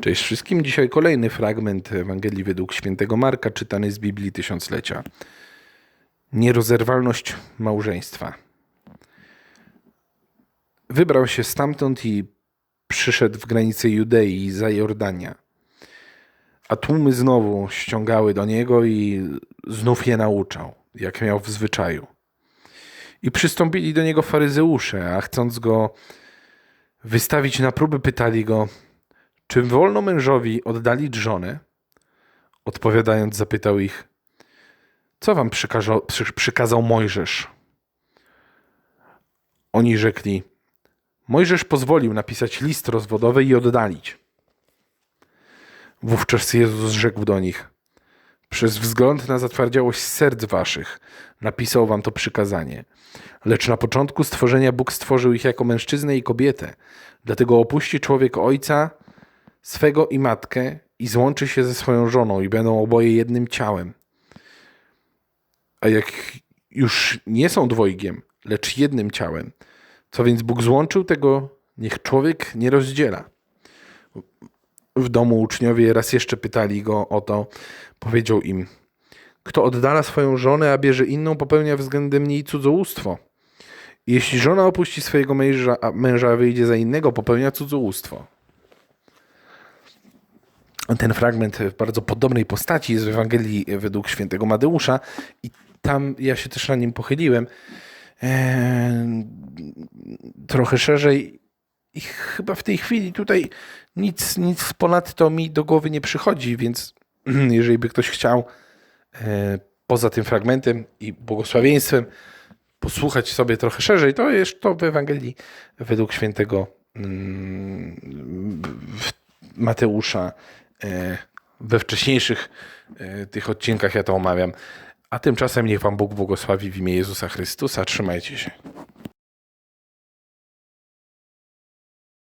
Cześć wszystkim. Dzisiaj kolejny fragment Ewangelii według świętego Marka, czytany z Biblii Tysiąclecia. Nierozerwalność małżeństwa. Wybrał się stamtąd i przyszedł w granice Judei za Jordania. A tłumy znowu ściągały do niego i znów je nauczał, jak miał w zwyczaju. I przystąpili do niego faryzeusze, a chcąc go wystawić na próby, pytali go, czy wolno mężowi oddalić żonę? Odpowiadając, zapytał ich, co wam przykazał, przy, przykazał Mojżesz? Oni rzekli, Mojżesz pozwolił napisać list rozwodowy i oddalić. Wówczas Jezus rzekł do nich, przez wzgląd na zatwardziałość serc waszych napisał wam to przykazanie. Lecz na początku stworzenia Bóg stworzył ich jako mężczyznę i kobietę. Dlatego opuści człowiek ojca swego i matkę i złączy się ze swoją żoną i będą oboje jednym ciałem. A jak już nie są dwojgiem, lecz jednym ciałem, co więc Bóg złączył, tego niech człowiek nie rozdziela. W domu uczniowie raz jeszcze pytali go o to, powiedział im, kto oddala swoją żonę, a bierze inną, popełnia względem niej cudzołóstwo. Jeśli żona opuści swojego męża, a męża wyjdzie za innego, popełnia cudzołóstwo. Ten fragment w bardzo podobnej postaci jest w Ewangelii według świętego Mateusza i tam ja się też na nim pochyliłem e, trochę szerzej i chyba w tej chwili tutaj nic, nic ponadto mi do głowy nie przychodzi, więc jeżeli by ktoś chciał e, poza tym fragmentem i błogosławieństwem posłuchać sobie trochę szerzej, to jest to w Ewangelii według świętego mm, Mateusza. E, We wcześniejszych e, tych odcinkach ja to omawiam. A tymczasem niech Wam Bóg błogosławi w imię Jezusa Chrystusa. Trzymajcie się.